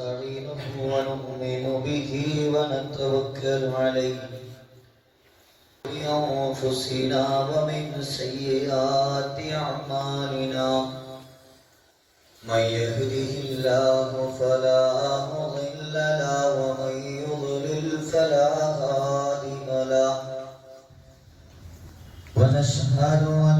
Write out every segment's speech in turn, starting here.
نستعينه ونؤمن به ونتوكل عليه. بأنفسنا ومن سيئات أعمالنا. من يهده الله فلا مضل له ومن يضلل فلا هادي له. ونشهد أن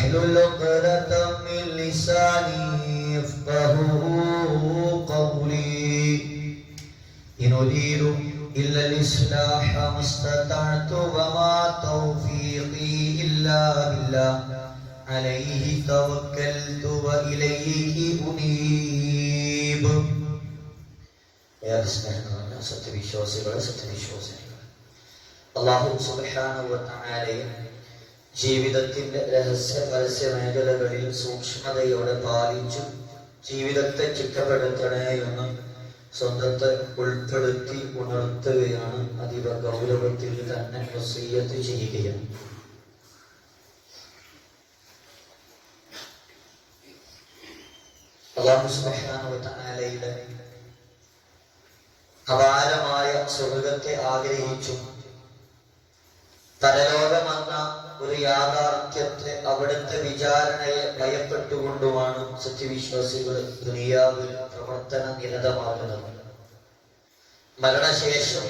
واحلل عقدة من لساني يفقه قولي إن أريد إلا الإصلاح ما استطعت وما توفيقي إلا بالله عليه توكلت وإليه أنيب ഏറെ സ്നേഹം സത്യവിശ്വാസികളെ സത്യവിശ്വാസികൾ അള്ളാഹു സുബാനുവത്തായാലെയും ജീവിതത്തിന്റെ രഹസ്യ പരസ്യ മേഖലകളിൽ സൂക്ഷ്മതയോടെ പാലിച്ചു ജീവിതത്തെ ചിട്ടപ്പെടുത്തണേ എന്ന് സ്വന്തത്തെ ഉൾപ്പെടുത്തി ഉണർത്തുകയാണ് അതീവ ഗൗരവത്തിൽ തന്നെ വസീയത്ത് ചെയ്യുകയാണ് അപാരമായ സ്വർഗത്തെ ആഗ്രഹിച്ചു പരലോകമെന്ന ഒരു യാഥാർത്ഥ്യത്തെ അവിടുത്തെ വിചാരണയെ ഭയപ്പെട്ടുകൊണ്ടുമാണ് സത്യവിശ്വാസികൾ ദുനിയാവിൽ പ്രവർത്തന നിരതമാകുന്നത്. മരണശേഷം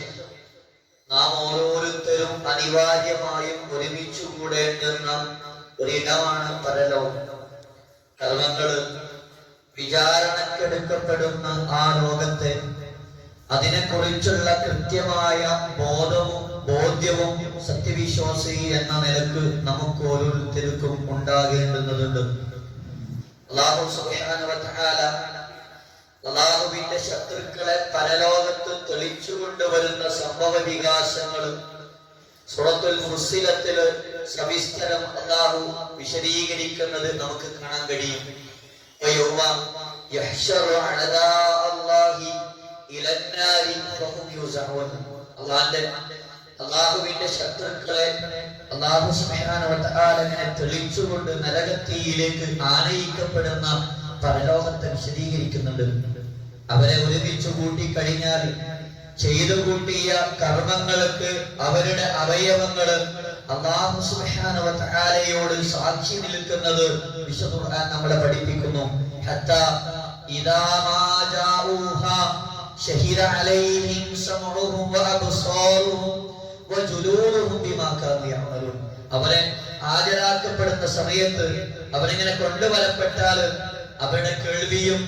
നാം ഓരോരുത്തരും അനിവാര്യമായും ഒരുമിച്ചു കൂടേണ്ടുന്ന ഒരിടമാണ് പരലോകം. കർമ്മങ്ങൾ വിചാരണക്കെടുക്കപ്പെടുന്ന ആ ലോകത്തെ അതിനെക്കുറിച്ചുള്ള കൃത്യമായ ബോധവും ബോധ്യവും സത്യവിശ്വാസി എന്ന നിലയ്ക്ക് നമുക്ക് ഓരോരുത്തർക്കും ഉണ്ടാകേണ്ടുന്നതുണ്ട് അള്ളാഹുവിന്റെ ശത്രുക്കളെ പരലോകത്ത് തെളിച്ചു കൊണ്ടുവരുന്ന സംഭവ വികാസങ്ങൾ സുറത്തുൽ മുസിലത്തിൽ സവിസ്തരം അള്ളാഹു വിശദീകരിക്കുന്നത് നമുക്ക് കാണാൻ കഴിയും. അള്ളാഹിന്റെ അള്ളാഹുവിന്റെ ശത്രുക്കളെ അള്ളാഹു സുഹാനവത്താലങ്ങനെ തെളിച്ചുകൊണ്ട് നരകത്തിയിലേക്ക് ആനയിക്കപ്പെടുന്ന പരലോകത്തെ വിശദീകരിക്കുന്നുണ്ട്. അവരെ ഒരുമിച്ച് കൂട്ടി കഴിഞ്ഞാൽ ചെയ്തു കൂട്ടിയ കർമ്മങ്ങൾക്ക് അവരുടെ അവയവങ്ങൾ അള്ളാഹു സുഹാനവത്താലയോട് സാക്ഷി നിൽക്കുന്നത് വിശുദ്ധ നമ്മളെ പഠിപ്പിക്കുന്നു. ഷഹീദ അലൈഹിം സമഉഹും വഅബ്സാറുഹും അവരെ ഹാജരാക്കപ്പെടുന്ന സമയത്ത് അവരിങ്ങനെ കൊണ്ടുവരപ്പെട്ടാൽ അവരുടെ കേൾവിയും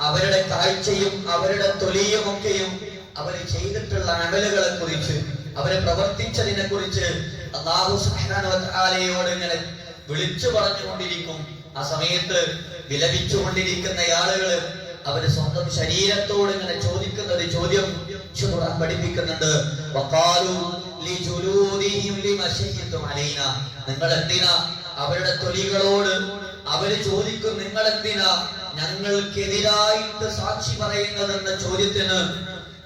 അവരുടെ കാഴ്ചയും അവരുടെ തൊലിയും ഒക്കെയും അവർ ചെയ്തിട്ടുള്ള അമലുകളെ കുറിച്ച് അവരെ പ്രവർത്തിച്ചതിനെ കുറിച്ച് അള്ളാഹു ഇങ്ങനെ വിളിച്ചു പറഞ്ഞുകൊണ്ടിരിക്കും. ആ സമയത്ത് വിലപിച്ചുകൊണ്ടിരിക്കുന്ന ആളുകൾ അവർ സ്വന്തം ശരീരത്തോട് ഇങ്ങനെ ചോദിക്കുന്ന ഒരു ചോദ്യം പഠിപ്പിക്കുന്നുണ്ട്? നിങ്ങൾ എന്തിനാ അവരുടെ തൊലികളോട് അവർ ചോദിക്കും നിങ്ങൾ എന്തിനാ ഞങ്ങൾക്കെതിരായിട്ട് സാക്ഷി പറയുന്നതെന്ന ചോദ്യത്തിന്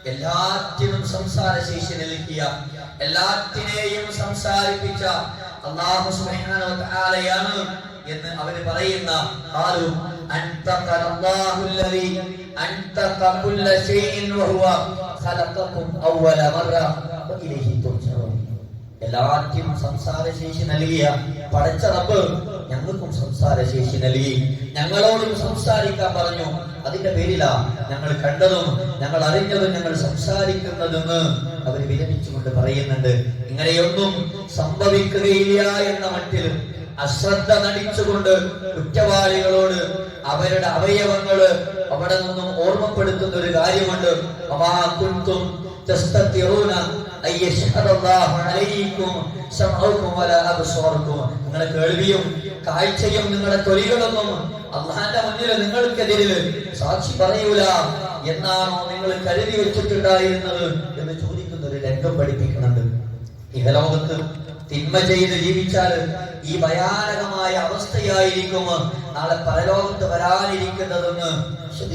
എല്ലാറ്റിനും സംസാരശേഷി നൽകിയ എല്ലാറ്റിനെയും സംസാരിപ്പിച്ച അള്ളാഹു തആലയാണ് എന്ന് അവർ പറയുന്ന ഖാലു അൻതഖന എല്ലാറ്റിനും സംസാരശേഷി നൽകിയ പടച്ച റബ്ബ് ഞങ്ങൾക്കും സംസാരശേഷി നൽകി. ഞങ്ങളോടും സംസാരിക്കാൻ പറഞ്ഞു. അതിന്റെ പേരിലാ ഞങ്ങൾ കണ്ടതും ഞങ്ങൾ അറിഞ്ഞതും ഞങ്ങൾ സംസാരിക്കുന്നതെന്ന് അവർ വിരമിച്ചുകൊണ്ട് പറയുന്നുണ്ട്. ഇങ്ങനെയൊന്നും സംഭവിക്കുകയില്ല എന്ന മട്ടിൽ അശ്രദ്ധ നടിച്ചുകൊണ്ട് കുറ്റവാളികളോട് അവരുടെ അവയവങ്ങൾ അവിടെ നിന്നും ഓർമ്മപ്പെടുത്തുന്ന ഒരു കാര്യമുണ്ട്. അവാ കുൻതും തസ്തത്തിറൂന നിങ്ങളുടെ കേൾവിയും കാഴ്ചയും നിങ്ങളുടെ തൊലികളൊന്നും അള്ളാന്റെ മുന്നിൽ നിങ്ങൾക്കെതിരെ സാക്ഷി പറയൂല. എന്നാണോ നിങ്ങൾ കരുതി വെച്ചിട്ടുണ്ടായിരുന്നത് എന്ന് ചോദിക്കുന്ന ഒരു രംഗം പഠിപ്പിക്കുന്നുണ്ട്. ഇഹലോകത്ത് തിന്മ ചെയ്ത് ജീവിച്ചാൽ ഈ ഭയാനകമായ അവസ്ഥയായിരിക്കും നാളെ പരലോകത്ത് വരാനിരിക്കുന്നതെന്ന്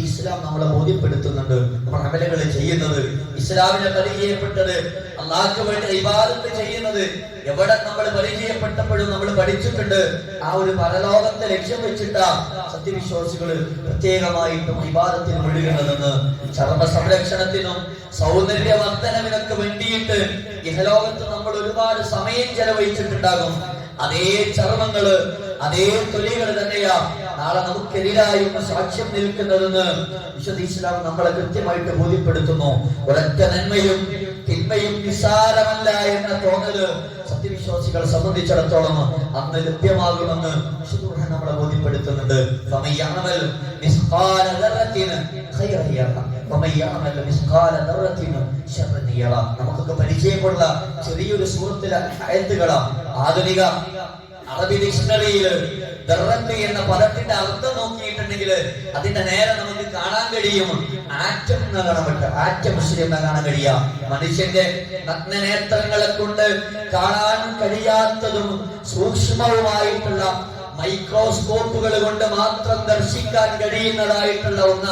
ഇസ്ലാം നമ്മളെ ബോധ്യപ്പെടുത്തുന്നുണ്ട്. നമ്മൾ ചെയ്യുന്നത് ഇസ്ലാമിനെ പരിചയപ്പെട്ടത് അള്ളാഹ്ക്ക് വേണ്ടി ഇബാദത്ത് ചെയ്യുന്നത് എവിടെ നമ്മൾ പരിചയപ്പെട്ടപ്പോഴും നമ്മൾ പഠിച്ചിട്ടുണ്ട്. ആ ഒരു പരലോകത്തെ ലക്ഷ്യം വെച്ചിട്ട സത്യവിശ്വാസികൾ പ്രത്യേകമായിട്ടും വിവാദത്തിന് മുഴുകുന്നതെന്ന് ചർമ്മ സംരക്ഷണത്തിനും സൗന്ദര്യ വർധനവിനൊക്കെ വേണ്ടിയിട്ട് ഇഹലോകത്ത് നമ്മൾ ഒരുപാട് സമയം ചെലവഴിച്ചിട്ടുണ്ടാകും. അതേ ചർമ്മങ്ങൾ അതേ തൊലികൾ തന്നെയാ നാളെ നമുക്കെതിരായി സാക്ഷ്യം നിൽക്കുന്നതെന്ന് വിശുദ്ധ ഇസ്ലാം നമ്മളെ കൃത്യമായിട്ട് ബോധ്യപ്പെടുത്തുന്നു. ഒരൊറ്റ നന്മയും തിന്മയും നിസാരമല്ല എന്ന തോന്നൽ സത്യവിശ്വാസികളെ സംബന്ധിച്ചിടത്തോളം അന്ന് ലഭ്യമാകുമെന്ന് നമ്മളെ ബോധ്യപ്പെടുത്തുന്നുണ്ട്. നമുക്കൊക്കെ പരിചയമുള്ള ചെറിയൊരു സുഹൃത്തിലെ അയത്തുകളാണ്. ആധുനിക അറബി ഡിക്ഷണറിയിൽ എന്ന പദത്തിന്റെ അർത്ഥം നോക്കിയിട്ടുണ്ടെങ്കിൽ അതിന്റെ നേരെ നമുക്ക് കാണാൻ കഴിയും. ആറ്റം എന്ന് കാണാൻ പറ്റും. ആറ്റം എന്ന് കാണാൻ കഴിയാം. മനുഷ്യന്റെ നഗ്നനേത്രങ്ങളെ കൊണ്ട് കാണാൻ കഴിയാത്തതും സൂക്ഷ്മവുമായിട്ടുള്ള മൈക്രോസ്കോപ്പുകൾ കൊണ്ട് മാത്രം ദർശിക്കാൻ കഴിയുന്നതായിട്ടുള്ള ഒന്ന്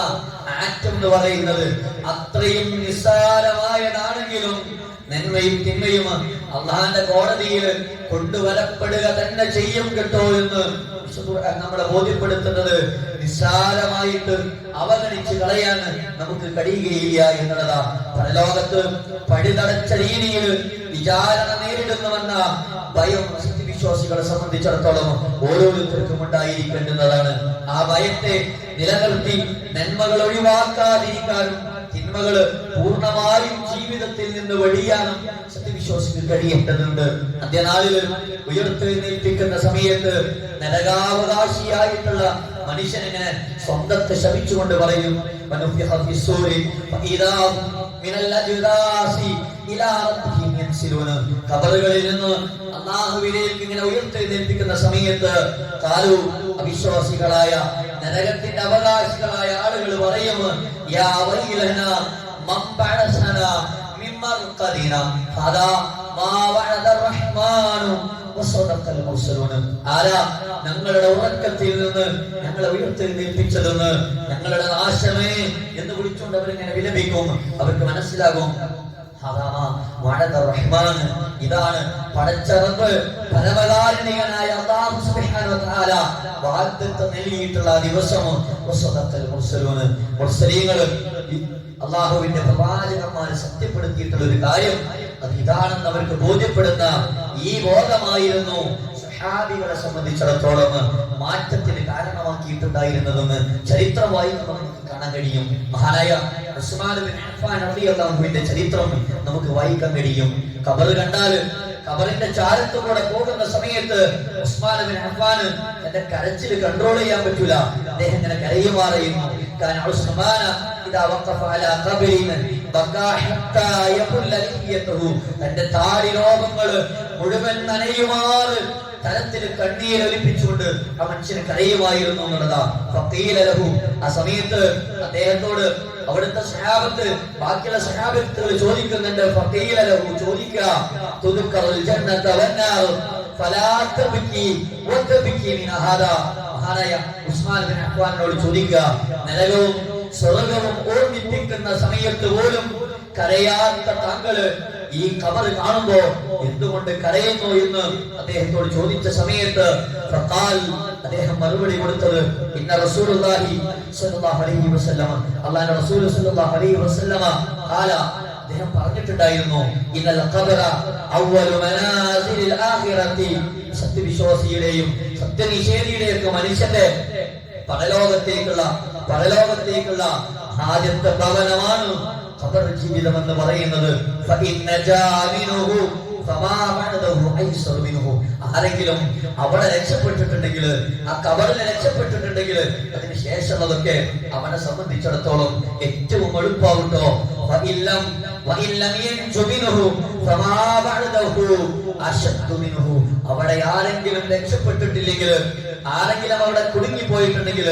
ആറ്റം എന്ന് പറയുന്നത്. അത്രയും നിസ്സാരമായതാണെങ്കിലും നന്മയും തിന്മയും അള്ളാന്റെ കോടതിയിൽ കൊണ്ടുവരപ്പെടുക തന്നെ ചെയ്യും കേട്ടോ എന്ന് നമ്മളെ ബോധ്യപ്പെടുത്തുന്നത്. നിസ്സാരമായിട്ട് അവഗണിച്ച് കളയാൻ നമുക്ക് കഴിയുകയില്ല എന്നുള്ളതാണ് പരലോകത്ത് പടിതടച്ച രീതിയിൽ വിചാരണ നേരിടുന്നുവെന്ന ഭയം വിശ്വാസികളെ സംബന്ധിച്ചിടത്തോളം ഓരോരുത്തർക്കും ഉണ്ടായിരിക്കേണ്ടുന്നതാണ്. ആ ഭയത്തെ നിലനിർത്തി നന്മകൾ ഒഴിവാക്കാതിരിക്കാനും തിന്മകൾ പൂർണമായും ജീവിതത്തിൽ നിന്ന് വഴിയാണ് സത്യവിശ്വാസിക്ക് കഴിയേണ്ടതുണ്ട്. അന്ത്യനാളിൽ ഉയർത്തെഴുന്നേൽപ്പിക്കുന്ന സമയത്ത് നരകാവകാശിയായിട്ടുള്ള മനുഷ്യനെ സ്വന്തത്തെ ശപിച്ചുകൊണ്ട് പറയും കബറുകളിൽ നിന്ന് അള്ളാഹുവിലേക്ക് ഇങ്ങനെ ഉയർത്തെഴുന്നേൽപ്പിക്കുന്ന സമയത്ത് കാലു അവിശ്വാസികളായ നരകത്തിന്റെ അവകാശികളായ ആളുകൾ പറയും യാ മാ ഞങ്ങളുടെ ഉറക്കത്തിൽ നിന്ന് ഞങ്ങളെ ഉയർത്തെഴുന്നേൽപ്പിച്ചതെന്ന് ഞങ്ങളുടെ ആശമേ എന്ന് വിളിച്ചുകൊണ്ട് അവരിങ്ങനെ വിലപിക്കും. അവർക്ക് മനസ്സിലാകും റഹ്മാൻ. ഇതാണ് പടച്ചറപ്പ് പരമകാരുണികനായ അല്ലാഹു സുബ്ഹാനഹു തആല വാഗ്ദത്തം നൽകിയിട്ടുള്ള ആ ദിവസം വസദഖൽ മുർസലൂൻ. മുർസലീങ്ങൾ അള്ളാഹുവിന്റെ പ്രവാചകന്മാരെ സത്യപ്പെടുത്തിയിട്ടുള്ള ഒരു കാര്യം അത് ഇതാണെന്ന് അവർക്ക് ബോധ്യപ്പെടുന്ന ഈ ബോധമായിരുന്നു സഹാബികളെ സംബന്ധിച്ചിടത്തോളം മാറ്റത്തിന് കാരണമാക്കിയിട്ടുണ്ടായിരുന്നതെന്ന് ചരിത്രം വായിക്കുമ്പോൾ നമുക്ക് കാണാൻ കഴിയും. മഹാനായ റളിയല്ലാഹുവിന്റെ ചരിത്രം നമുക്ക് വായിക്കാൻ കഴിയും. കബർ കണ്ടാൽ കബറിന്റെ ചാരത്തോടെ പോകുന്ന സമയത്ത് അഫ്ഫാൻ തന്റെ കരച്ചിൽ കൺട്രോൾ ചെയ്യാൻ പറ്റൂല. അദ്ദേഹം ഇങ്ങനെ കരയുമാറിയുന്നു കാരണം ഇതാ അലാ തന്റെ താടി രോമങ്ങൾ മുഴുവൻ നനയുമാറ് തലത്തിൽ കണ്ണീർ ഒലിപ്പിച്ചുകൊണ്ട് ആ മനുഷ്യന് കരയുമായിരുന്നു എന്നുള്ളതാ. ഫഖീല ലഹു. ആ സമയത്ത് അദ്ദേഹത്തോട് അവിടുത്തെ സഹാബത്ത് ബാക്കിയുള്ള സഹാബത്തുകൾ ചോദിക്കുന്നുണ്ട് ഫഖീല ലഹു ചോദിക്കുക. ഉസ്മാൻ ബിൻ ചോദിക്കുക. നരകവും സ്വർഗവും ഓർമ്മിപ്പിക്കുന്ന സമയത്ത് പോലും കരയാത്ത താങ്കൾ ഈ കബർ കാണുമ്പോ എന്തുകൊണ്ട് കരയുന്നു എന്ന് അദ്ദേഹത്തോട് ചോദിച്ച സമയത്ത് അദ്ദേഹം മറുപടി കൊടുത്തത് ഇന്ന റസൂലുള്ളാഹി സ്വല്ലല്ലാഹു അലൈഹി റസൂൽ അലൈഹി വസല്ലമ അദ്ദേഹം പറഞ്ഞിട്ടുണ്ടായിരുന്നു അവ്വലു സത്യവിശ്വാസിയുടെയും സത്യനിഷേധിയുടെയൊക്കെ മനുഷ്യന്റെ പരലോകത്തേക്കുള്ള പരലോകത്തേക്കുള്ള ആദ്യത്തെ ഭവനമാണ് ഖബർ ജീവിതം എന്ന് പറയുന്നത്. ആരെങ്കിലും അവിടെ രക്ഷപ്പെട്ടിട്ടുണ്ടെങ്കിൽ ആ കബറിൽ രക്ഷപ്പെട്ടിട്ടുണ്ടെങ്കിൽ അതിന് ശേഷമുള്ളതൊക്കെ അവനെ സംബന്ധിച്ചിടത്തോളം ഏറ്റവും എളുപ്പാവുട്ടോ. അവിടെ ആരെങ്കിലും രക്ഷപ്പെട്ടിട്ടില്ലെങ്കിൽ ആരെങ്കിലും അവിടെ കുടുങ്ങി പോയിട്ടുണ്ടെങ്കിൽ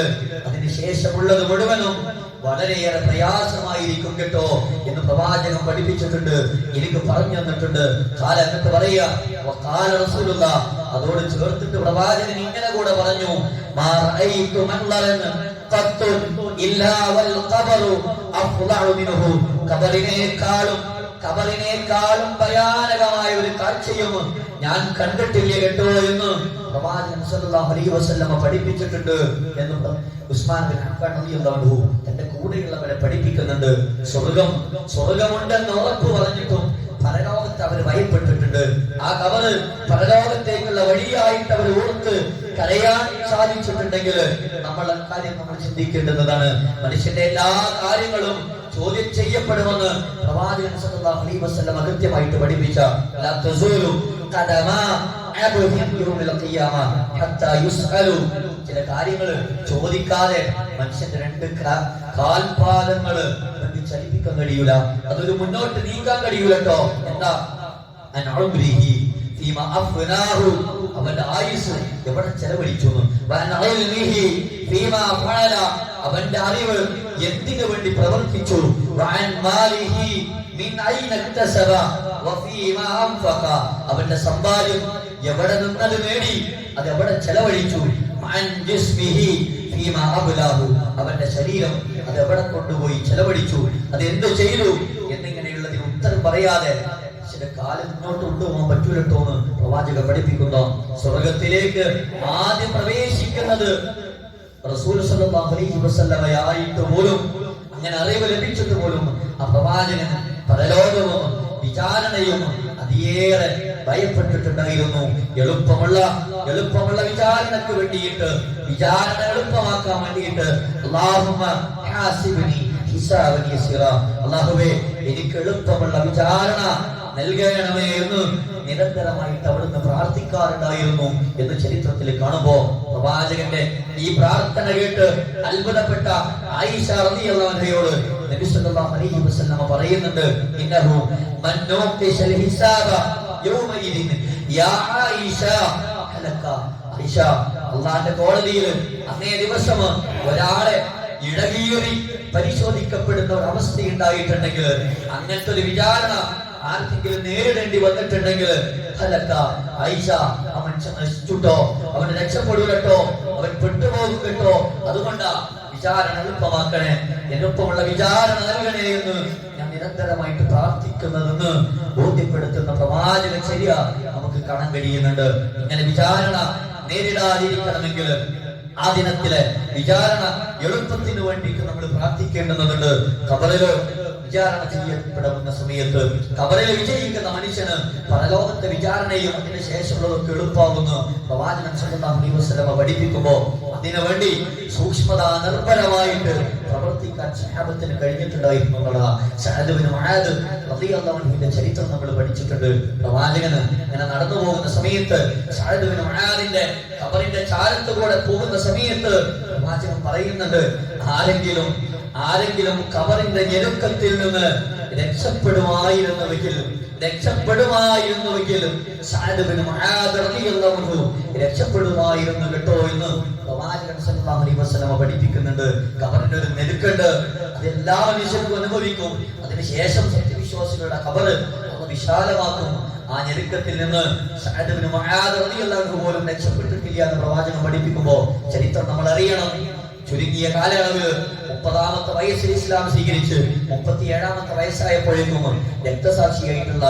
അതിന് ശേഷമുള്ളത് മുഴുവനും വളരെയേറെ പ്രയാസമായിരിക്കും കേട്ടോ എന്ന് പ്രവാചകൻ പഠിപ്പിച്ചിട്ടുണ്ട് എനിക്ക് പറഞ്ഞു തന്നിട്ടുണ്ട്. കാല എന്നിട്ട് പറയുക അതോട് ചേർത്തിട്ട് പ്രവാചകൻ ഇങ്ങനെ കൂടെ പറഞ്ഞു മാ ഖബറിനേക്കാളും ഭയാനകമായ ഒരു കാഴ്ചയും ഞാൻ കണ്ടിട്ടില്ല കേട്ടോ എന്ന് പ്രവാചകൻ സല്ലല്ലാഹു അലൈഹി വസല്ലമ പഠിപ്പിച്ചിട്ടുണ്ട് എന്ന് ഉസ്മാൻ ബിൻ അഫ്ഫാൻ റളിയല്ലാഹു തന്റെ കൂടെയുള്ളവരെ പഠിപ്പിക്കുന്നുണ്ട്. സ്വർഗം സ്വർഗമുണ്ടെന്ന് ഉറപ്പ് പറഞ്ഞിട്ടും പരലോകത്ത് അവർ ഭയപ്പെട്ടിട്ടുണ്ട്. ആ കവറ് പരലോകത്തേക്കുള്ള വഴിയായിട്ട് അവർ ഓർത്ത് കരയാൻ സാധിച്ചിട്ടുണ്ടെങ്കിൽ നമ്മൾ അക്കാര്യം നമ്മൾ ചിന്തിക്കേണ്ടുന്നതാണ് മനുഷ്യന്റെ എല്ലാ കാര്യങ്ങളും ചോദ്യം ചെയ്യപ്പെടുമെന്ന് പ്രവാചകൻ സല്ലല്ലാഹു അലൈഹി വസല്ലം കൃത്യമായിട്ട് പഠിപ്പിച്ച ലാ ചില കാര്യങ്ങൾ ചോദിക്കാതെ മനുഷ്യന്റെ രണ്ട് കാൽപാദങ്ങൾ ചലിപ്പിക്കാൻ കഴിയൂല. അതൊരു മുന്നോട്ട് നീക്കാൻ കഴിയൂല കേട്ടോ എന്താ അഫ്നാഹു അവന്റെ ആയുസ് എവിടെ ചെലവഴിച്ചു അവന്റെ അറിവ് എന്തിനു വേണ്ടി പ്രവർത്തിച്ചു? അവന്റെ സമ്പാദ്യം എവിടെ നിന്നത് നേടി? അത് എവിടെ ചെലവഴിച്ചു? അവന്റെ ശരീരം അത് എവിടെ കൊണ്ടുപോയി ചെലവഴിച്ചു? അത് എന്ത് ചെയ്തു? എന്നിങ്ങനെയുള്ളതിന് ഉത്തരം പറയാതെ മനുഷ്യന്റെ കാലം മുന്നോട്ട് കൊണ്ടുപോകാൻ പറ്റൂലട്ടോ എന്ന് പ്രവാചകൻ പഠിപ്പിക്കുന്ന. സ്വർഗത്തിലേക്ക് ആദ്യം പ്രവേശിക്കുന്നത് റസൂൽ അലൈഹി വസല്ലമയായിട്ട് പോലും അങ്ങനെ അറിവ് ലഭിച്ചിട്ട് പോലും ആ പ്രവാചകൻ പരലോകവും വിചാരണയും അതിയേറെ ഭയപ്പെട്ടിട്ടുണ്ടായിരുന്നു. എളുപ്പമുള്ള എളുപ്പമുള്ള വിചാരണക്ക് വേണ്ടിയിട്ട് വിചാരണ എളുപ്പമാക്കാൻ വേണ്ടിയിട്ട് അല്ലാഹുമ്മ അള്ളാഹുവേ എനിക്ക് എളുപ്പമുള്ള വിചാരണ നൽകണമേ എന്ന് നിരന്തരമായിട്ട് അവിടുന്ന് പ്രാർത്ഥിക്കാറുണ്ടായിരുന്നു എന്ന് ചരിത്രത്തിൽ കാണുമ്പോ പ്രവാചകന്റെ ഈ പ്രാർത്ഥന കേട്ട് അത്ഭുതപ്പെട്ട ആയിഷ നബി സല്ലല്ലാഹു അലൈഹി വസല്ലം പറയുന്നുണ്ട് ഇന്നഹു യാ ആയിഷ ആയിഷ കോടതിയിൽ ദിവസം ഒരാളെ ഇടകീറി പരിശോധിക്കപ്പെടുന്ന ഒരു അവസ്ഥ ഉണ്ടായിട്ടുണ്ടെങ്കിൽ അങ്ങനത്തെ ഒരു വിചാരണ ആർക്കെങ്കിലും നേരിടേണ്ടി വന്നിട്ടുണ്ടെങ്കിൽ ഹലക്ക ഐഷ അവൻ നശിച്ചുട്ടോ അവൻ രക്ഷപ്പെടൂലട്ടോ അവൻ പെട്ടുപോകും കേട്ടോ. അതുകൊണ്ടാ വിചാരണ എളുപ്പമാക്കണേ. എളുപ്പമുള്ള വിചാരണ നൽകണേ എന്ന് ഞാൻ നിരന്തരമായിട്ട് പ്രാർത്ഥിക്കുന്നതെന്ന് ബോധ്യപ്പെടുത്തുന്ന പ്രവാചക ചര്യ നമുക്ക് കാണാൻ കഴിയുന്നുണ്ട്. ഇങ്ങനെ വിചാരണ നേരിടാതിരിക്കണമെങ്കിൽ ആ ദിനത്തിലെ വിചാരണ എളുപ്പത്തിന് വേണ്ടിയിട്ട് നമ്മൾ പ്രാർത്ഥിക്കേണ്ടതുണ്ട് കബറിൽ വിചാരണ ചെയ്യപ്പെടുന്ന സമയത്ത് കബറിൽ വിജയിക്കുന്ന മനുഷ്യന് പരലോകത്തെ വിചാരണയും അതിന് ശേഷമുള്ളതൊക്കെ എളുപ്പമാകുന്നു. പ്രവാചകൻ സല്ലല്ലാഹു അലൈഹി വസല്ലമ പഠിപ്പിക്കുമ്പോ അതിനു വേണ്ടി സൂക്ഷ്മത നിർഭരമായിട്ട് പ്രവർത്തിക്കാൻ സഹാബത്തിന് കഴിഞ്ഞിട്ടുണ്ടായിരുന്നു ചരിത്രം നമ്മൾ പഠിച്ചിട്ടുണ്ട്. പ്രവാചകന് ഇങ്ങനെ നടന്നു പോകുന്ന സമയത്ത് സഅദ് മഹാദിന്റെ മുആദിന്റെ ഖബറിന്റെ ചാരത്ത് കൂടെ പോകുന്ന സമയത്ത് പ്രവാചകൻ പറയുന്നുണ്ട് ആരെങ്കിലും ആരെങ്കിലും കവറിന്റെ ഞെരുക്കത്തിൽ നിന്ന് രക്ഷപ്പെടുമായിരുന്നുവെങ്കിൽ രക്ഷപ്പെടുമായിരുന്നുവെങ്കിൽ രക്ഷപ്പെടുമായിരുന്നു കേട്ടോ എന്ന് പ്രവാചകൻ പഠിപ്പിക്കുന്നുണ്ട്. കബറിന്റെ ഒരു നെരുക്കുണ്ട് അതെല്ലാ മനുഷ്യർക്കും അനുഭവിക്കും. അതിനുശേഷം സത്യവിശ്വാസികളുടെ കബറ് വിശാലമാക്കും. ആ ഞെരുക്കത്തിൽ നിന്ന് പോലും രക്ഷപ്പെട്ടിട്ടില്ല എന്ന് പ്രവാചകം പഠിപ്പിക്കുമ്പോൾ ചരിത്രം നമ്മൾ അറിയണം. ചുരുങ്ങിയ കാലയളവ് മുപ്പതാമത്തെ വയസ്സിൽ ഇസ്ലാം സ്വീകരിച്ച് മുപ്പത്തി ഏഴാമത്തെ വയസ്സായപ്പോഴേക്കും രക്തസാക്ഷിയായിട്ടുള്ള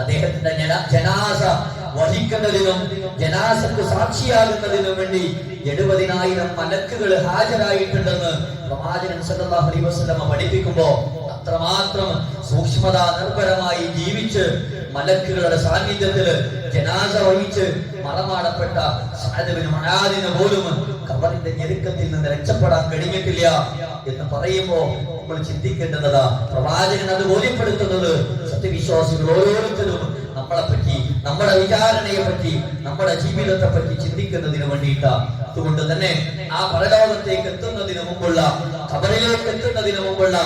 അദ്ദേഹത്തിന്റെ ജനാസ വഹിക്കുന്നതിനും ജനാസക്ക് സാക്ഷിയാകുന്നതിനും വേണ്ടി എഴുപതിനായിരം മലക്കുകൾ ഹാജരായിട്ടുണ്ടെന്ന് പ്രവാചകൻ സല്ലല്ലാഹു അലൈഹി വസല്ലമ പഠിപ്പിക്കുമ്പോ അത്രമാത്രം സൂക്ഷ്മത നിർഭരമായി ജീവിച്ച് മലക്കുകളുടെ സാന്നിധ്യത്തിൽ ജനാസ വഹിച്ച് മറമാടപ്പെട്ട മുആദിന് പോലും കബറിന്റെ ഞെരുക്കത്തിൽ നിന്ന് രക്ഷപ്പെടാൻ കഴിഞ്ഞിട്ടില്ല എന്ന് പറയുമ്പോൾ നമ്മൾ ചിന്തിക്കേണ്ടതാ പ്രവാചകൻ അത് ബോധ്യപ്പെടുത്തുന്നത് സത്യവിശ്വാസികൾ ഓരോരുത്തരും നമ്മളെ പറ്റി നമ്മുടെ വിചാരണയെ പറ്റി നമ്മുടെ ജീവിതത്തെ പറ്റി ചിന്തിക്കുന്നതിന് വേണ്ടിയിട്ടാ. അതുകൊണ്ട് തന്നെ ആ പരലോകത്തേക്ക് എത്തുന്നതിന് മുമ്പുള്ള ഖബറിലേക്ക് എത്തുന്നതിന് മുമ്പുള്ള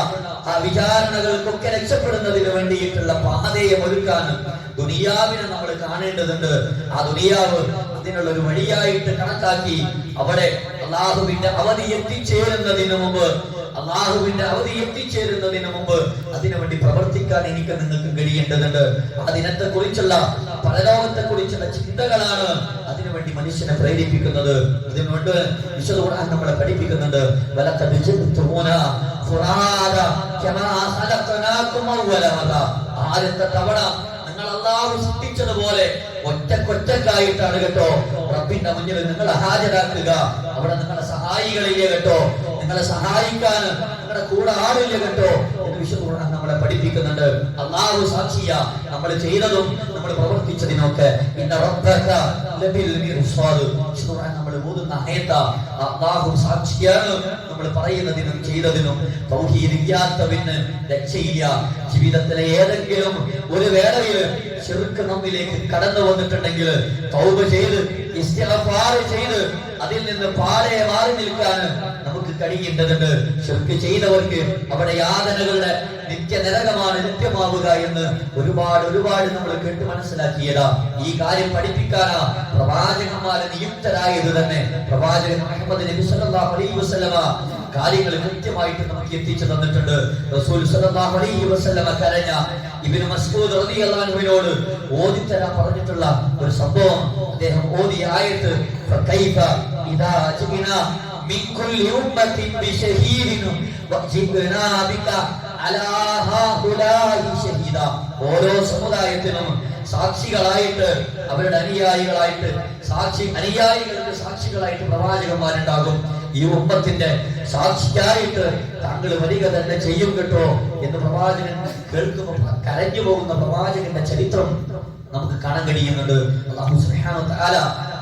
ആ വിചാരണകൾക്കൊക്കെ രക്ഷപ്പെടുന്നതിന് വേണ്ടിയിട്ടുള്ള പാതയെ ഒരുക്കാനും ദുനിയാവിനെ നമ്മൾ കാണേണ്ടതുണ്ട്. ആ ദുനിയാവ് അതിനുള്ള ഒരു വഴിയായിട്ട് കണക്കാക്കി അവിടെ അള്ളാഹുവിന്റെ അവധി എത്തിച്ചേരുന്നതിന് മുമ്പ് അള്ളാഹുവിന്റെ അവധി എത്തിച്ചേരുന്നതിന് മുമ്പ് അതിനുവേണ്ടി പ്രവർത്തിക്കാൻ എനിക്ക് നിങ്ങൾക്ക് കഴിയേണ്ടതുണ്ട്. ആ ദിനത്തെ കുറിച്ചുള്ള പരലോകത്തെ കുറിച്ചുള്ള ചിന്തകളാണ് അതിനുവേണ്ടി മനുഷ്യനെ പ്രേരിപ്പിക്കുന്നത്. അതിനുകൊണ്ട് വിശുദ്ധ നമ്മളെ പഠിപ്പിക്കുന്നുണ്ട്. അവ്വല മറ ആദ്യത്തെ തവണ നിങ്ങൾ അള്ളാഹു സൃഷ്ടിച്ചതുപോലെ ഒറ്റക്കൊറ്റക്കായിട്ടാണ് കേട്ടോ. റബ്ബിന്റെ മുന്നിൽ നിങ്ങളെ ഹാജരാക്കുക. അവിടെ നിങ്ങളെ സഹായികളില്ല കേട്ടോ. നിങ്ങളെ സഹായിക്കാൻ നിങ്ങളുടെ കൂടെ ആരില്ല കേട്ടോ എന്ന് വിശുദ്ധ നമ്മളെ പഠിപ്പിക്കുന്നുണ്ട്. അള്ളാഹു സാക്ഷിയ നമ്മൾ ചെയ്തതും നമ്മൾ പ്രവർത്തിച്ചതിനൊക്കെ. നമ്മൾ ഓതുന്ന ആയത്ത അള്ളാഹു സാക്ഷിയാണ് നമ്മൾ പറയുന്നതിനും ചെയ്തതിനും. തൗഹീദ് ഇല്ലാത്തവന് രക്ഷയില്ല. ജീവിതത്തിലെ ഏതെങ്കിലും ഒരു വേളയിൽ ശിർക്ക് നമ്മിലേക്ക് കടന്നു വന്നിട്ടുണ്ടെങ്കിൽ തൗബ ചെയ്ത് ചെയ്ത് അതിൽ നിന്ന് പാലയെ മാറി നിൽക്കാൻ നമുക്ക് കഴിയേണ്ടതുണ്ട്. ശുക്ക് ചെയ്തവർക്ക് അവിടെ യാതനകളുടെ നിത്യ നരകമാണ് നിത്യമാവുക എന്ന് ഒരുപാട് ഒരുപാട് നമ്മൾ കേട്ട് മനസ്സിലാക്കിയതാ. ഈ കാര്യം പഠിപ്പിക്കാനാ പ്രവാചകന്മാരെ നിയുക്തരായത് തന്നെ. പ്രവാചകൻ നബി അലൈഹി വസല്ലമ കാര്യങ്ങൾ കൃത്യമായിട്ട് നമുക്ക് എത്തിച്ചു തന്നിട്ടുണ്ട്. റസൂൽ അലൈഹി വസല്ലമ കരഞ്ഞ ഇബ്നു മസ്ഊദ് റളിയല്ലാഹു ഓതിത്തരാൻ പറഞ്ഞിട്ടുള്ള ഒരു സംഭവം അദ്ദേഹം ഓതി ആയത്ത് മിൻ كل أمة بشهيد വജിബ്നാ بك على هؤلاء شهيدا ഓരോ സമുദായത്തിനും സാക്ഷികളായിട്ട് അവരുടെ അനുയായികളായിട്ട് സാക്ഷി അനുയായികൾക്ക് സാക്ഷികളായിട്ട് പ്രവാചകന്മാരുണ്ടാകും. ഈ ഉമ്മത്തിന്റെ സാക്ഷിയായിട്ട് താങ്കൾ വരിക തന്നെ ചെയ്യും കേട്ടോ എന്ന് പ്രവാചകൻ കേൾക്കുമ്പോൾ കരഞ്ഞു പോകുന്ന പ്രവാചകന്റെ ചരിത്രം നമുക്ക് കാണാൻ കഴിയുന്നുണ്ട്.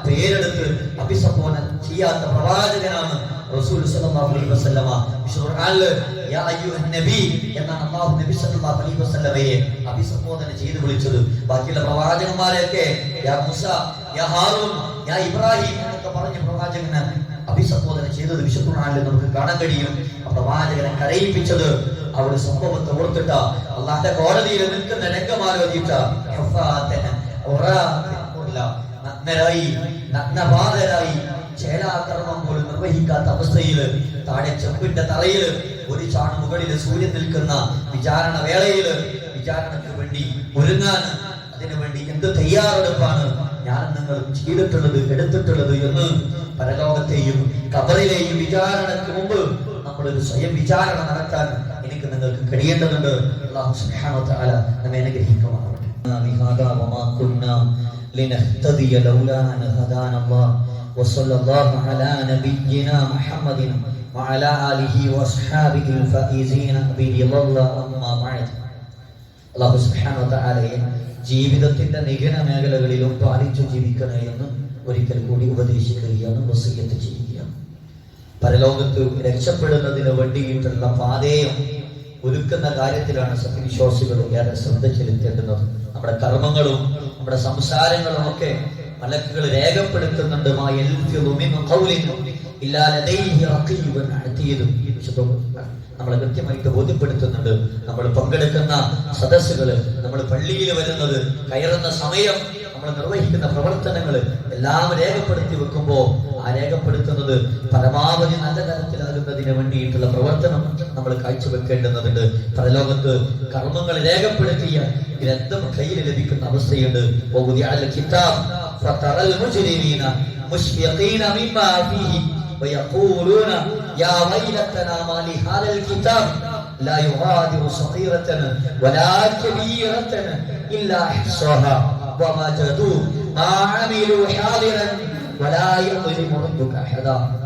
പേരെടുത്ത് അഭിസംബോധന ചെയ്യാത്ത പ്രവാചകനാണ് റസൂൽ അലൈഹി വസല്ലമ. യാ അല്ലാഹു നബി അലൈഹി വസല്ലമയെ അഭിസംബോധന ചെയ്തു വിളിച്ചത്. ബാക്കിയുള്ള പ്രവാചകന്മാരെയൊക്കെ യാ യാ യാ ഇബ്രാഹിം പറഞ്ഞ പ്രവാചകന് അഭിസംബോധന ചെയ്തത് വിശുദ്ധ നമുക്ക് കാണാൻ കഴിയും. പ്രവാചകനെ കരയിപ്പിച്ചത് അവിടെ സംഭവത്തെ ഓർത്തിട്ട. അള്ളാന്റെ കോടതിയിൽ നിൽക്കുന്ന രംഗമാലോചിച്ച നഗ്നരായി നഗ്നപാതരായി ചേലാകർമ്മം പോലും നിർവഹിക്കാത്ത അവസ്ഥയിൽ താഴെ ചെമ്പിന്റെ തറയിൽ ഒരു ചാണ് മുകളിൽ സൂര്യൻ നിൽക്കുന്ന വിചാരണ വേളയിൽ വിചാരണയ്ക്ക് വേണ്ടി ഒരുങ്ങാൻ അതിനു വേണ്ടി എന്ത് തയ്യാറെടുപ്പാണ് ഞാൻ നിങ്ങൾ ചെയ്തിട്ടുള്ളത് എടുത്തിട്ടുള്ളത് എന്ന് പരലോകത്തെയും കബറിലെയും വിചാരണയ്ക്ക് മുമ്പ് നമ്മളൊരു സ്വയം വിചാരണ നടത്താൻ എനിക്ക് നിങ്ങൾക്ക് കഴിയേണ്ടതുണ്ട് അള്ളാഹു സുബ്ഹാനഹു വ തആല നമ്മെ അനുഗ്രഹിക്കുമാറാവട്ടെ بهذا وما كنا لنهتدي لولا أن هدانا الله وصلى الله على نبينا محمد وعلى آله وأصحابه الفائزين برضا الله أما بعد അള്ളാഹു സുബ്ഹാനഹു വ തആലയെ ജീവിതത്തിന്റെ നിഗന മേഖലകളിലും പാലിച്ചു ജീവിക്കണേ എന്ന് ഒരിക്കൽ കൂടി ഉപദേശിക്കുകയാണ് വസീയത്ത് ചെയ്യുകയാണ് പരലോകത്ത് രക്ഷപ്പെടുന്നതിന് വേണ്ടിയിട്ടുള്ള പാതയം ഒരുക്കുന്ന കാര്യത്തിലാണ് സത്യവിശ്വാസികൾ ഏറെ ശ്രദ്ധ ചെലുത്തേണ്ടുന്നത് നമ്മുടെ കർമ്മങ്ങളും നമ്മുടെ സംസാരങ്ങളും ഒക്കെ മലക്കുകൾ രേഖപ്പെടുത്തുന്നുണ്ട്. നമ്മളെ കൃത്യമായിട്ട് ബോധ്യപ്പെടുത്തുന്നുണ്ട് നമ്മൾ പങ്കെടുക്കുന്ന സദസ്സുകൾ നമ്മൾ പള്ളിയിൽ വരുന്നത് കയറുന്ന സമയം നമ്മൾ നിർവഹിക്കുന്ന പ്രവർത്തനങ്ങൾ എല്ലാം രേഖപ്പെടുത്തി വെക്കുമ്പോൾ ആ രേഖപ്പെടുത്തുന്നത് പരമാവധി നല്ല തരത്തിലാകുന്നതിന് വേണ്ടിയിട്ടുള്ള പ്രവർത്തനം നമ്മൾ കാഴ്ചവെക്കേണ്ടുന്നതുണ്ട് പരലോകത്ത് കർമ്മങ്ങൾ രേഖപ്പെടുത്തിയ ഗ്രന്ഥം കയ്യിൽ ലഭിക്കുന്ന അവസ്ഥയുണ്ട് ووضع الكتاب فترى المجرمين مشفقين مما فيه ويقولون يا ويلتنا ما لهذا الكتاب لا يغادر صغيرة ولا كبيرة إلا أحصاها ووجدوا ما عملوا حاضرا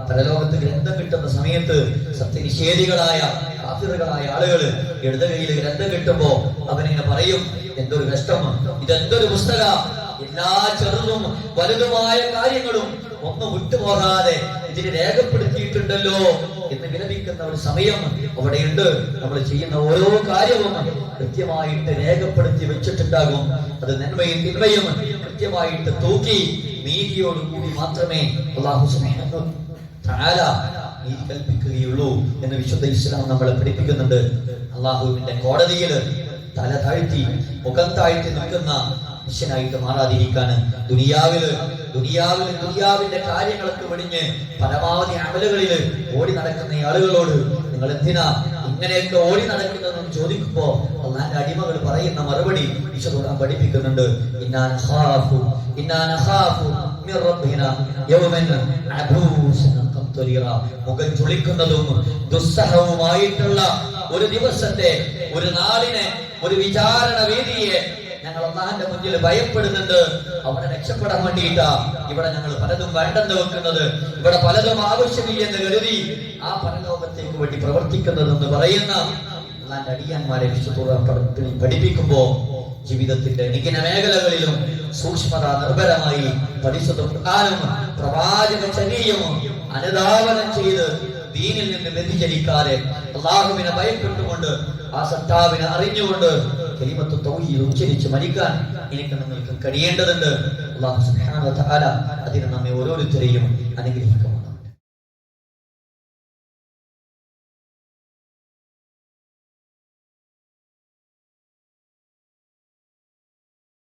പരലോകത്ത് ഗ്രന്ഥം കിട്ടുന്ന സമയത്ത് സത്യനിഷേധികളായ കാത്തിറുകളായ ആളുകൾ എഴുതുകയിൽ ഗ്രന്ഥം കിട്ടുമ്പോ അവനിങ്ങനെ പറയും എന്തൊരു കഷ്ടം ഇതെന്തൊരു പുസ്തക. എല്ലാ ചെറുതും വലുതുമായ കാര്യങ്ങളും ഒന്നും വിട്ടുപോകാതെ ഇതിന് രേഖപ്പെടുത്തിയിട്ടുണ്ടല്ലോ എന്ന് വിലപിക്കുന്ന ഒരു സമയം അവിടെയുണ്ട്. നമ്മൾ ചെയ്യുന്ന ഓരോ കാര്യവും കൃത്യമായിട്ട് രേഖപ്പെടുത്തി വെച്ചിട്ടുണ്ടാകും. അത് നന്മയും തിന്മയും കൃത്യമായിട്ട് തൂക്കി നീതിയോടുകൂടി മാത്രമേ അള്ളാഹു തആല നീതി കൽപ്പിക്കുകയുള്ളൂ എന്ന് വിശുദ്ധ ഇസ്ലാം നമ്മളെ പഠിപ്പിക്കുന്നുണ്ട്. അള്ളാഹുവിന്റെ കോടതിയിൽ തല താഴ്ത്തി മുഖം താഴ്ത്തി നിൽക്കുന്ന മനുഷ്യനായിട്ട് മാറാതിരിക്കാൻ ദുനിയാവിൽ ദുനിയാവിൽ ദുനിയാവിന്റെ കാര്യങ്ങളൊക്കെ വെടിഞ്ഞ് പരമാവധി അമലുകളിൽ ഓടി നടക്കുന്ന ആളുകളോട് നിങ്ങൾ എന്തിനാ ഇങ്ങനെയൊക്കെ ഓടി നടക്കുന്നതെന്ന് ചോദിക്കുമ്പോ അള്ളാന്റെ അടിമകൾ പറയുന്ന മറുപടി വിശദോടാൻ പഠിപ്പിക്കുന്നുണ്ട്. ഇന്നാൻ യൗമൻ മുഖം ചുളിക്കുന്നതും ദുസ്സഹവുമായിട്ടുള്ള ഒരു ദിവസത്തെ ഒരു നാളിനെ ഒരു വിചാരണ വേദിയെ ഞങ്ങൾ അള്ളാഹിന്റെ മുന്നിൽ ഭയപ്പെടുന്നുണ്ട്. അവനെ രക്ഷപ്പെടാൻ വേണ്ടിയിട്ടാ ഇവിടെ ഞങ്ങൾ പലതും വേണ്ടെന്ന് വെക്കുന്നത്. ഇവിടെ പലതും ആവശ്യമില്ലെന്ന് കരുതി ആ പരലോകത്തേക്ക് വേണ്ടി പ്രവർത്തിക്കുന്നതെന്ന് പറയുന്ന അള്ളാന്റെ അടിയാന്മാരെ പഠിപ്പിക്കുമ്പോ ജീവിതത്തിന്റെ നികിന മേഖലകളിലും സൂക്ഷ്മത നിർഭരമായി പരിശുദ്ധ പ്രധാനം പ്രവാചക ചര്യയും അനുധാവനം ചെയ്ത് ദീനിൽ നിന്ന് വ്യതിചരിക്കാതെ അള്ളാഹുവിനെ ഭയപ്പെട്ടുകൊണ്ട് ആ സത്താവിനെ അറിഞ്ഞുകൊണ്ട് കലിമത്ത് തൗഹീദ് ഉച്ചരിച്ച് മരിക്കാൻ എനിക്ക് നിങ്ങൾക്ക് കഴിയേണ്ടതുണ്ട്. അള്ളാഹു സുബ്ഹാനഹു വ തആല അതിന് നമ്മെ ഓരോരുത്തരെയും അനുഗ്രഹിക്കും